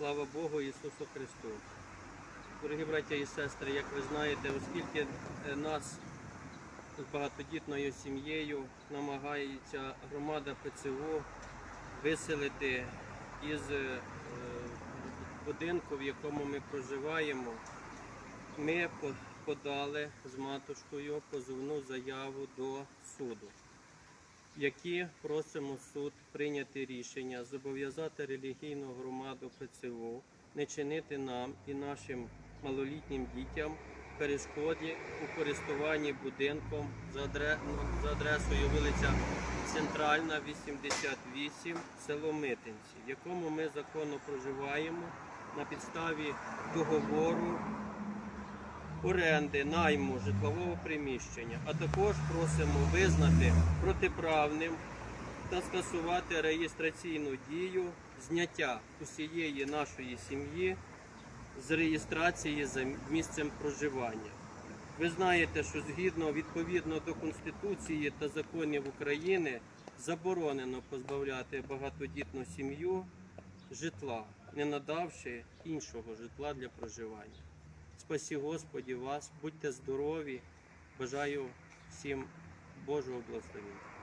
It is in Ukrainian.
Слава Богу Ісусу Христу. Дорогі браття і сестри, як ви знаєте, оскільки е, нас з багатодітною сім'єю намагається громада ПЦУ виселити із е, будинку, в якому ми проживаємо, ми подали з матушкою позовну заяву до суду, в якій просимо суд прийняти рішення зобов'язати релігійну громаду ПЦУ не чинити нам і нашим малолітнім дітям перешкоді у користуванні будинком за, ну, за адресою вулиця Центральна, 88, село Митинці, в якому ми законно проживаємо на підставі договору оренди, найму житлового приміщення, а також просимо визнати протиправним та скасувати реєстраційну дію зняття усієї нашої сім'ї з реєстрації за місцем проживання. Ви знаєте, що згідно відповідно до Конституції та законів України заборонено позбавляти багатодітну сім'ю житла, не надавши іншого житла для проживання. Спасі Господі вас, будьте здорові, бажаю всім Божого благословення.